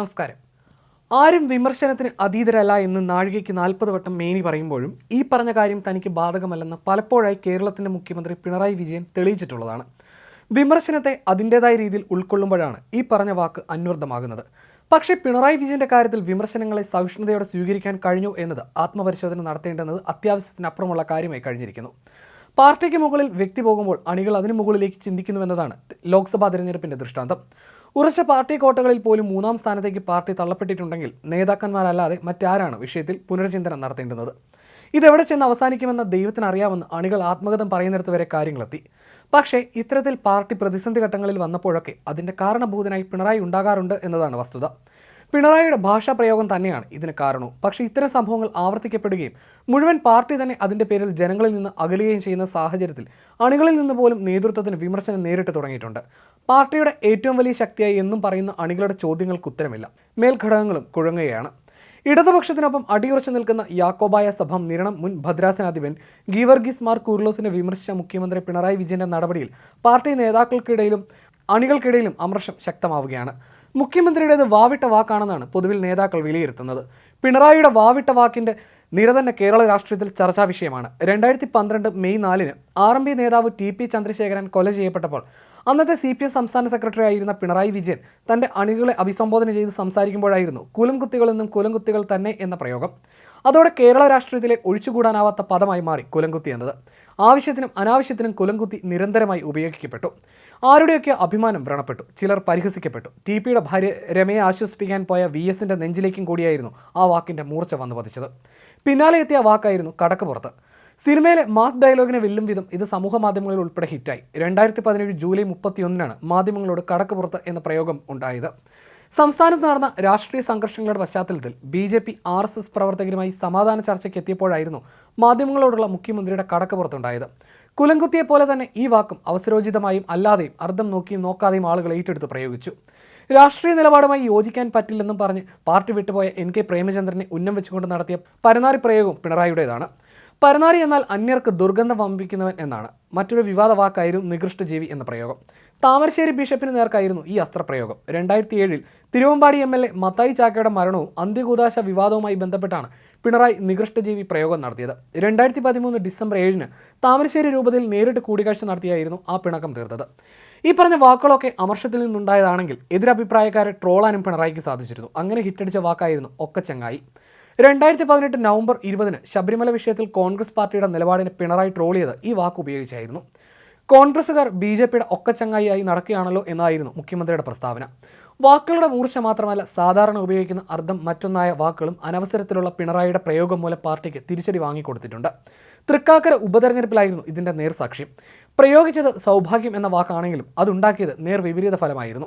നമസ്കാരം. ആരും വിമർശനത്തിന് അതീതരല്ല എന്ന് നാഴികയ്ക്ക് നാൽപ്പത് വട്ടം മേനി പറയുമ്പോഴും ഈ പറഞ്ഞ കാര്യം തനിക്ക് ബാധകമല്ലെന്ന് പലപ്പോഴായി കേരളത്തിന്റെ മുഖ്യമന്ത്രി പിണറായി വിജയൻ തെളിയിച്ചിട്ടുള്ളതാണ്. വിമർശനത്തെ അതിന്റെതായ രീതിയിൽ ഉൾക്കൊള്ളുമ്പോഴാണ് ഈ പറഞ്ഞ വാക്ക് അന്വർത്ഥമാകുന്നത്. പക്ഷേ പിണറായി വിജയന്റെ കാര്യത്തിൽ വിമർശനങ്ങളെ സഹിഷ്ണുതയോടെ സ്വീകരിക്കാൻ കഴിഞ്ഞു എന്നത് ആത്മപരിശോധന നടത്തേണ്ടെന്നത് അത്യാവശ്യത്തിനപ്പുറമുള്ള കാര്യമായി കഴിഞ്ഞിരിക്കുന്നു. പാർട്ടിക്ക് മുകളിൽ വ്യക്തി പോകുമ്പോൾ അണികൾ അതിനു മുകളിലേക്ക് ചിന്തിക്കുന്നുവെന്നതാണ് ലോക്സഭാ തെരഞ്ഞെടുപ്പിന്റെ ദൃഷ്ടാന്തം. ഉറച്ച പാർട്ടി കോട്ടകളിൽ പോലും മൂന്നാം സ്ഥാനത്തേക്ക് പാർട്ടി തള്ളപ്പെട്ടിട്ടുണ്ടെങ്കിൽ നേതാക്കന്മാരല്ലാതെ മറ്റാരാണ് വിഷയത്തിൽ പുനർചിന്തനം നടത്തേണ്ടുന്നത്? ഇതെവിടെ ചെന്ന് അവസാനിക്കുമെന്ന് ദൈവത്തിന് അറിയാമെന്ന് അണികൾ ആത്മകഥം പറയുന്നിടത്ത് വരെ കാര്യങ്ങളെത്തി. പക്ഷേ ഇത്തരത്തിൽ പാർട്ടി പ്രതിസന്ധി ഘട്ടങ്ങളിൽ വന്നപ്പോഴൊക്കെ അതിന്റെ കാരണഭൂതനായി പിണറായി ഉണ്ടാകാറുണ്ട് എന്നതാണ് വസ്തുത. പിണറായിയുടെ ഭാഷാ പ്രയോഗം തന്നെയാണ് ഇതിന് കാരണവും. പക്ഷേ ഇത്തരം സംഭവങ്ങൾ ആവർത്തിക്കപ്പെടുകയും മുഴുവൻ പാർട്ടി തന്നെ അതിന്റെ പേരിൽ ജനങ്ങളിൽ നിന്ന് അകലുകയും ചെയ്യുന്ന സാഹചര്യത്തിൽ അണികളിൽ നിന്ന് പോലും നേതൃത്വത്തിന് വിമർശനം നേരിട്ട് തുടങ്ങിയിട്ടുണ്ട്. പാർട്ടിയുടെ ഏറ്റവും വലിയ ശക്തിയായി എന്നും പറയുന്ന അണികളുടെ ചോദ്യങ്ങൾക്ക് ഉത്തരമില്ല. മേൽഘടകങ്ങളും കുഴങ്ങുകയാണ്. ഇടതുപക്ഷത്തിനൊപ്പം അടിയുറച്ചു നിൽക്കുന്ന യാക്കോബായ സഭം നിരണം മുൻ ഭദ്രാസനാധിപൻ ഗീവർഗീസ് മാർ കൂർലോസിനെ വിമർശിച്ച മുഖ്യമന്ത്രി പിണറായി വിജയന്റെ നടപടിയിൽ പാർട്ടി നേതാക്കൾക്കിടയിലും അണികൾക്കിടയിലും അമർഷം ശക്തമാവുകയാണ്. മുഖ്യമന്ത്രിയുടേത് വാവിട്ട വാക്കാണെന്നാണ് പൊതുവിൽ നേതാക്കൾ വിലയിരുത്തുന്നത്. പിണറായിയുടെ വാവിട്ട വാക്കിന്റെ നിര തന്നെ കേരള രാഷ്ട്രീയത്തിൽ ചർച്ചാ വിഷയമാണ്. രണ്ടായിരത്തി പന്ത്രണ്ട് മെയ് നാലിന് ആർ എം പി നേതാവ് ടി പി ചന്ദ്രശേഖരൻ കൊല ചെയ്യപ്പെട്ടപ്പോൾ അന്നത്തെ സി പി എം സംസ്ഥാന സെക്രട്ടറി ആയിരുന്ന പിണറായി വിജയൻ തന്റെ അണികളെ അഭിസംബോധന ചെയ്ത് സംസാരിക്കുമ്പോഴായിരുന്നു കുലം കുത്തികളെന്നും കുലം കുത്തികൾ തന്നെ എന്ന പ്രയോഗം. അതോടെ കേരള രാഷ്ട്രീയത്തിലെ ഒഴിച്ചുകൂടാനാവാത്ത പദമായി മാറി കുലംകുത്തി എന്നത്. ആവശ്യത്തിനും അനാവശ്യത്തിനും കുലംകുത്തി നിരന്തരമായി ഉപയോഗിക്കപ്പെട്ടു. ആരുടെയൊക്കെ അഭിമാനം വ്രണപ്പെട്ടു? ചിലർ പരിഹസിക്കപ്പെട്ടു. ടി പിയുടെ ഭാര്യ രമയെ ആശ്വസിപ്പിക്കാൻ പോയ വി എസിന്റെ നെഞ്ചിലേക്കും കൂടിയായിരുന്നു ആ വാക്കിന്റെ മൂർച്ച വന്നു പതിച്ചത്. പിന്നാലെ എത്തിയ വാക്കായിരുന്നു കടക്കുപുറത്ത്. സിനിമയിലെ മാസ് ഡയലോഗിനെ വെല്ലും വിധം ഇത് സമൂഹ മാധ്യമങ്ങളിൽ ഉൾപ്പെടെ ഹിറ്റായി. രണ്ടായിരത്തി പതിനേഴ് ജൂലൈ മുപ്പത്തിയൊന്നിനാണ് മാധ്യമങ്ങളോട് കടക്കുപുറത്ത് എന്ന പ്രയോഗം ഉണ്ടായത്. സംസ്ഥാനത്ത് നടന്ന രാഷ്ട്രീയ സംഘർഷങ്ങളുടെ പശ്ചാത്തലത്തിൽ B J P R S S പ്രവർത്തകരുമായി സമാധാന ചർച്ചയ്ക്ക് എത്തിയപ്പോഴായിരുന്നു മാധ്യമങ്ങളോടുള്ള മുഖ്യമന്ത്രിയുടെ കടക്കപ്പുറത്തുണ്ടായത് കുലംകുത്തിയെ പോലെ തന്നെ ഈ വാക്കും അവസരോചിതമായും അല്ലാതെയും അർത്ഥം നോക്കിയും നോക്കാതെയും ആളുകൾ ഏറ്റെടുത്ത് പ്രയോഗിച്ചു. രാഷ്ട്രീയ നിലപാടുമായി യോജിക്കാൻ പറ്റില്ലെന്നും പറഞ്ഞ് പാർട്ടി വിട്ടുപോയ എൻ കെ പ്രേമചന്ദ്രനെ ഉന്നം വെച്ചുകൊണ്ട് നടത്തിയ പരനാറി പ്രയോഗവും പിണറായിയുടേതാണ്. പരനാരി എന്നാൽ അന്യർക്ക് ദുർഗന്ധം വമ്പിക്കുന്നവൻ എന്നാണ്. മറ്റൊരു വിവാദ വാക്കായിരുന്നു നികൃഷ്ട ജീവി എന്ന പ്രയോഗം. താമരശ്ശേരി ബിഷപ്പിന് നേർക്കായിരുന്നു ഈ അസ്ത്രപ്രയോഗം. രണ്ടായിരത്തി ഏഴിൽ Thiruvambady M L A Mathai ചാക്കയുടെ മരണവും അന്ത്യകൂതാശ വിവാദവുമായി ബന്ധപ്പെട്ടാണ് പിണറായി നികൃഷ്ടജീവി പ്രയോഗം നടത്തിയത്. രണ്ടായിരത്തി പതിമൂന്ന് ഡിസംബർ ഏഴിന് താമരശ്ശേരി രൂപതയിൽ നേരിട്ട് കൂടിക്കാഴ്ച നടത്തിയായിരുന്നു ആ പിണക്കം തീർത്തത്. ഈ പറഞ്ഞ വാക്കുകളൊക്കെ അമർഷത്തിൽ നിന്നുണ്ടായതാണെങ്കിൽ എതിരഭിപ്രായക്കാരെ ട്രോളാനും പിണറായിക്ക് സാധിച്ചിരുന്നു. അങ്ങനെ ഹിറ്റടിച്ച വാക്കായിരുന്നു ഒക്കച്ചങ്ങായി. രണ്ടായിരത്തി പതിനെട്ട് നവംബർ ഇരുപതിന് ശബരിമല വിഷയത്തിൽ കോൺഗ്രസ് പാർട്ടിയുടെ നിലപാടിനെ പിണറായി ട്രോൾ ചെയ്ത് ഈ വാക്ക് ഉപയോഗിച്ചായിരുന്നു. കോൺഗ്രസുകാർ ബി ജെ പിയുടെ ഒക്കച്ചങ്ങായിയായി നടക്കുകയാണല്ലോ എന്നായിരുന്നു മുഖ്യമന്ത്രിയുടെ പ്രസ്താവന. വാക്കുകളുടെ മൂർച്ച മാത്രമല്ല സാധാരണ ഉപയോഗിക്കുന്ന അർത്ഥം മറ്റൊന്നായ വാക്കുകളും അനവസരത്തിലുള്ള പിണറായിയുടെ പ്രയോഗം മൂലം പാർട്ടിക്ക് തിരിച്ചടി വാങ്ങിക്കൊടുത്തിട്ടുണ്ട്. തൃക്കാക്കര ഉപതെരഞ്ഞെടുപ്പിലായിരുന്നു ഇതിന്റെ നേർസാക്ഷ്യം പ്രയോഗിച്ചത് സൗഭാഗ്യം എന്ന വാക്കാണെങ്കിലും അതുണ്ടാക്കിയത് നേർ വിപരീത ഫലമായിരുന്നു.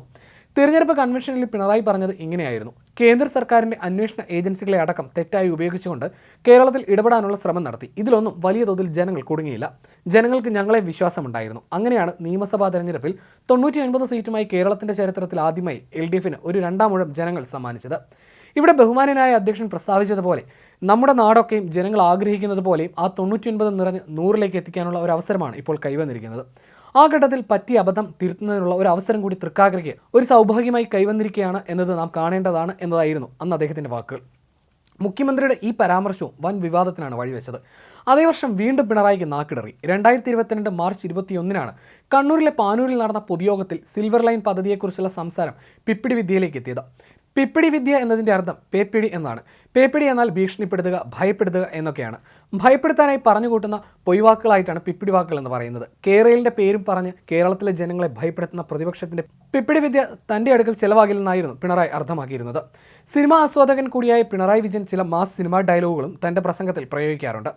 തിരഞ്ഞെടുപ്പ് കൺവെൻഷനിൽ പിണറായി പറഞ്ഞത് ഇങ്ങനെയായിരുന്നു. കേന്ദ്ര സർക്കാരിന്റെ അന്വേഷണ ഏജൻസികളെ അടക്കം തെറ്റായി ഉപയോഗിച്ചുകൊണ്ട് കേരളത്തിൽ ഇടപെടാനുള്ള ശ്രമം നടത്തി. ഇതിലൊന്നും വലിയ തോതിൽ ജനങ്ങൾ കുടുങ്ങിയില്ല. ജനങ്ങൾക്ക് ഞങ്ങളെ വിശ്വാസമുണ്ടായിരുന്നു. അങ്ങനെയാണ് നിയമസഭാ തെരഞ്ഞെടുപ്പിൽ തൊണ്ണൂറ്റി സീറ്റുമായി കേരളത്തിന്റെ ചരിത്രത്തിൽ ആദ്യമായി എൽ ഒരു രണ്ടാം മുഴം ജനങ്ങൾ സമ്മാനിച്ചത്. ഇവിടെ ബഹുമാനനായ അധ്യക്ഷൻ പ്രസ്താവിച്ചതുപോലെ നമ്മുടെ നാടൊക്കെയും ജനങ്ങൾ ആഗ്രഹിക്കുന്നത് പോലെയും ആ തൊണ്ണൂറ്റിയൊൻപത് നിറഞ്ഞ് നൂറിലേക്ക് എത്തിക്കാനുള്ള ഒരു അവസരമാണ് ഇപ്പോൾ കൈവന്നിരിക്കുന്നത്. ആ ഘട്ടത്തിൽ പറ്റിയ അബദ്ധം തിരുത്തുന്നതിനുള്ള ഒരു അവസരം കൂടി തൃക്കാക്കരയ്ക്ക് ഒരു സൗഭാഗ്യമായി കൈവന്നിരിക്കുകയാണ് എന്നത് നാം കാണേണ്ടതാണ് എന്നതായിരുന്നു അന്ന് അദ്ദേഹത്തിന്റെ വാക്കുകൾ. മുഖ്യമന്ത്രിയുടെ ഈ പരാമർശവും വൻ വിവാദത്തിനാണ് വഴിവെച്ചത്. അതേ വർഷം വീണ്ടും പിണറായിക്ക് നാക്കിടറി. രണ്ടായിരത്തി ഇരുപത്തിരണ്ട് മാർച്ച് ഇരുപത്തിയൊന്നിനാണ് കണ്ണൂരിലെ പാനൂരിൽ നടന്ന പൊതുയോഗത്തിൽ സിൽവർ ലൈൻ പദ്ധതിയെക്കുറിച്ചുള്ള സംസാരം പിപ്പിടി വിദ്യയിലേക്ക് എത്തിയത്. പിപ്പിടി വിദ്യ എന്നതിന്റെ അർത്ഥം പേപ്പിടി എന്നാണ്. പേപ്പിടി എന്നാൽ ഭീഷണിപ്പെടുത്തുക ഭയപ്പെടുത്തുക എന്നൊക്കെയാണ്. ഭയപ്പെടുത്താനായി പറഞ്ഞു കൂട്ടുന്ന പൊയ്വാക്കുകളായിട്ടാണ് പിപ്പിടി വാക്കുകൾ എന്ന് പറയുന്നത്. കേരളിന്റെ പേരും പറഞ്ഞ് കേരളത്തിലെ ജനങ്ങളെ ഭയപ്പെടുത്തുന്ന പ്രതിപക്ഷത്തിന്റെ പിപ്പിടി വിദ്യ തന്റെ അടുക്കൽ ചിലവാകില്ലെന്നായിരുന്നു പിണറായി അർത്ഥമാക്കിയിരുന്നത്. സിനിമാ ആസ്വാദകൻ കൂടിയായ പിണറായി വിജയൻ ചില മാസ് സിനിമാ ഡയലോഗുകളും തന്റെ പ്രസംഗത്തിൽ പ്രയോഗിക്കാറുണ്ട്.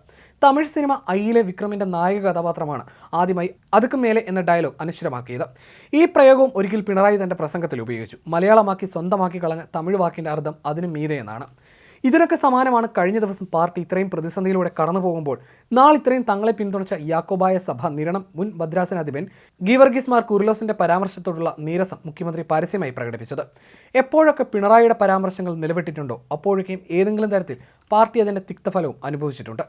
തമിഴ് സിനിമ ഐയിലെ വിക്രമിന്റെ നായക കഥാപാത്രമാണ് ആദ്യമായി അതുക്കും മേലെ എന്ന ഡയലോഗ് അനിശ്ചിതമാക്കിയത്. ഈ പ്രയോഗവും ഒരിക്കൽ പിണറായി തന്റെ പ്രസംഗത്തിൽ ഉപയോഗിച്ചു. മലയാളമാക്കി സ്വന്തമാക്കി കളഞ്ഞ തമിഴ് വാക്കിന്റെ അർത്ഥം അതിനു മീതെ എന്നാണ്. ഇതിനൊക്കെ സമാനമാണ് കഴിഞ്ഞ ദിവസം പാർട്ടി ഇത്രയും പ്രതിസന്ധിയിലൂടെ കടന്നു പോകുമ്പോൾ. നാളെ ഇത്രയും തങ്ങളെ പിന്തുണച്ച യാക്കോബായ സഭ നിരണം മുൻ ഭദ്രാസനാധിപൻ ഗീവർഗീസ് മാർ കുർലോസിന്റെ പരാമർശത്തോടുള്ള നീരസം മുഖ്യമന്ത്രി പരസ്യമായി പ്രകടിപ്പിച്ചത്. എപ്പോഴൊക്കെ പിണറായിയുടെ പരാമർശങ്ങൾ നിലവിട്ടിട്ടുണ്ടോ അപ്പോഴൊക്കെയും ഏതെങ്കിലും തരത്തിൽ പാർട്ടി അതിന്റെ തിക്തഫലവും അനുഭവിച്ചിട്ടുണ്ട്.